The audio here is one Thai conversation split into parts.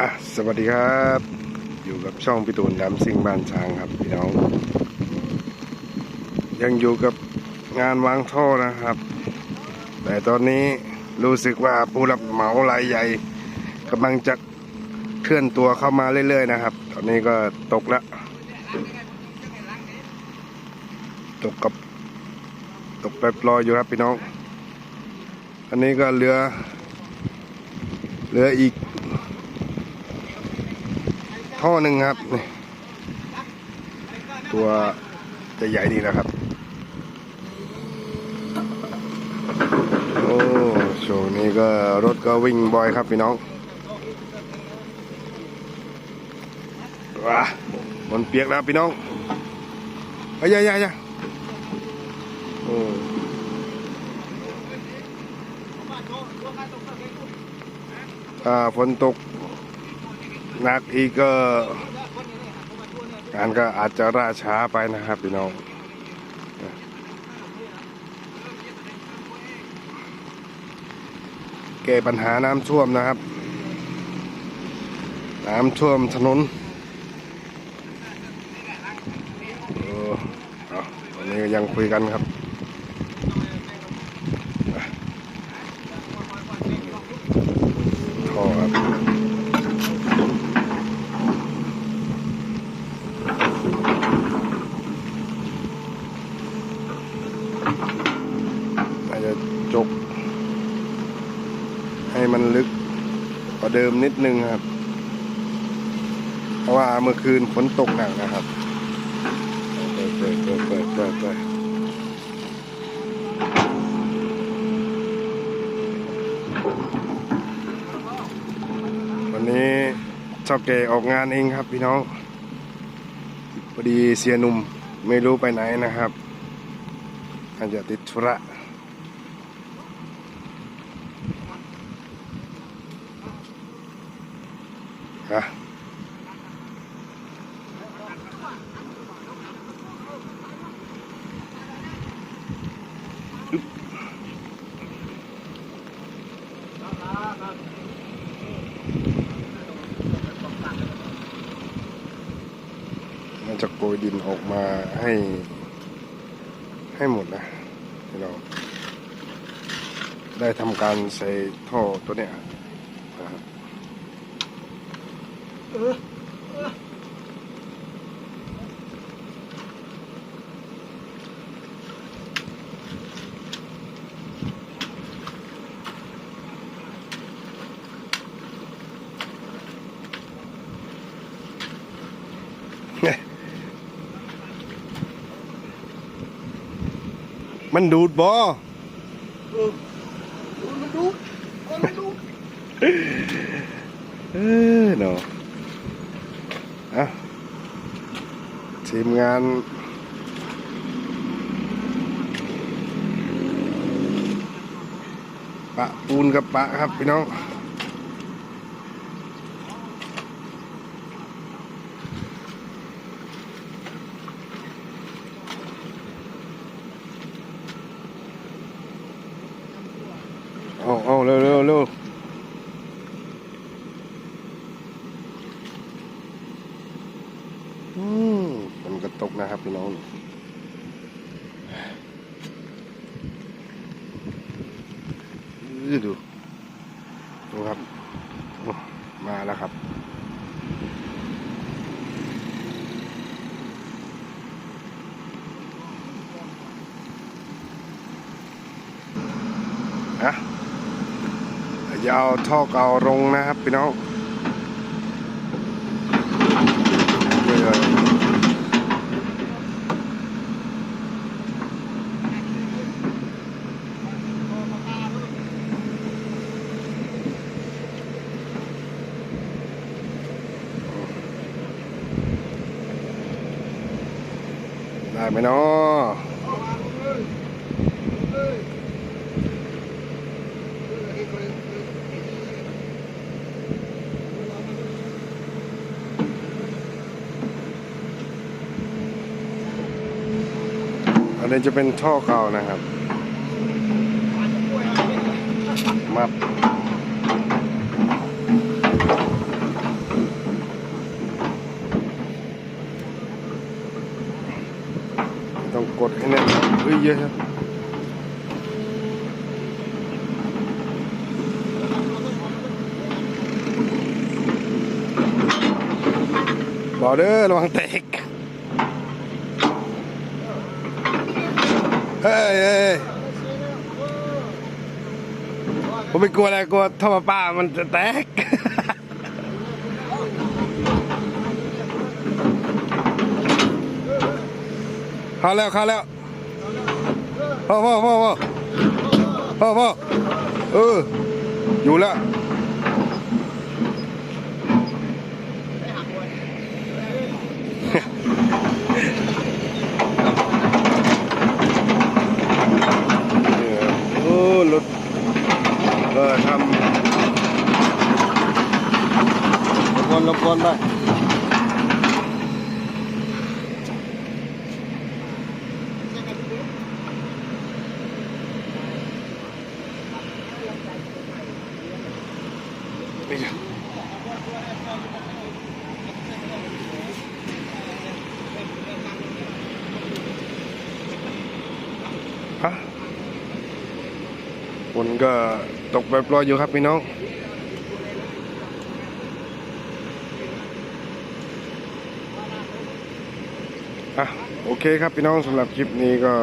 อะสวัสดีครับ อยู่กับช่องพี่ตูนดำซิ่งบ้านช้างครับพี่น้อง ยังอยู่กับงานวางท่อนะครับ แต่ตอนนี้รู้สึกว่าผู้รับเหมารายใหญ่กำลังจะเคลื่อนตัวเข้ามาเรื่อยๆนะครับ ตอนนี้ก็ตกแล้วตกกับตกแบบลอยอยู่ครับพี่น้อง อันนี้ก็เหลือเหลืออีก ท่อหนึ่งครับนี่ตัวจะใหญ่ดีนะครับ โอ้โชว์นี้ก็รถก็วิ่งบ่อยครับพี่น้องว้ามันเปียกแล้วพี่น้องเอ้ยอยาอยอยาโอ้ฝนตก นักอีกก็งานก็อาจจะล่าช้าไปนะครับพี่น้องแก้ปัญหาน้ำท่วมนะครับ น้ำท่วมถนนออเอวันนี้ยังคุยกันครับท่อครับ อาจจะจก ให้มันลึกกว่า เดิมนิดนึงครับ เพราะว่าเมื่อคืนฝนตกหนักนะครับเปิดเปิดเปิดเปิดเปิดเปิดวันนี้เจ้าเก๋ออกงานเองครับพี่น้องพอดีเสียหนุ่มไม่รู้ไปไหนนะครับอาจจะติดธุระะมันจะโกยดินออกมาให้ ให้หมดนะพี่น้องได้ทำการใส่ท่อตัวเนี้ยนะครับ เนี่ยมันดูดบอเออเนาะอะ ทีมงาน ปะปูนกับปะครับพี่น้องเอาเอาเร็วเร็วเร็วอืม กระตกนะครับพี่น้องดูดูครับ มาแล้วครับอะยาเอาท่อเก่าลงนะครับพี่น้องเดี๋ยว ได้ไหมเนาะอันนี้จะเป็นท่อเก่านะครับ มับ ต้องกดแน่นเยอะครับบอเด้อระวังแตกเฮ้ยเฮ้ยผมไม่กลัวอะไรกลัวท่อประป้ามันจะแตก เข้าแล้วเข้าแล้วพ่อพ่อพ่อพ่อพ่อพ่อเออ อยู่แล้วโอ้รถก็ทำรบกวนรบกวนไป นี่จ้ะฮะฝนก็ตกปล่อยอยู่ครับพี่น้องอะโอเคครับพี่น้องสำหรับคลิปนี้ก็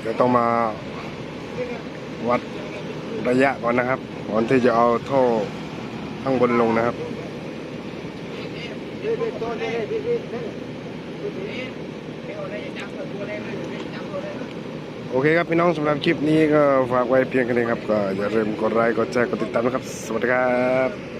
เดี๋ยวต้องมา วัดระยะก่อนนะครับ ก่อนที่จะเอาท่อข้างบนลงนะครับโอเคครับพี่น้องสำหรับคลิปนี้ก็ฝากไว้เพียงแค่นี้ครับ ก็อย่าลืมกดไลค์กดแชร์กดติดตามนะครับ สวัสดีครับ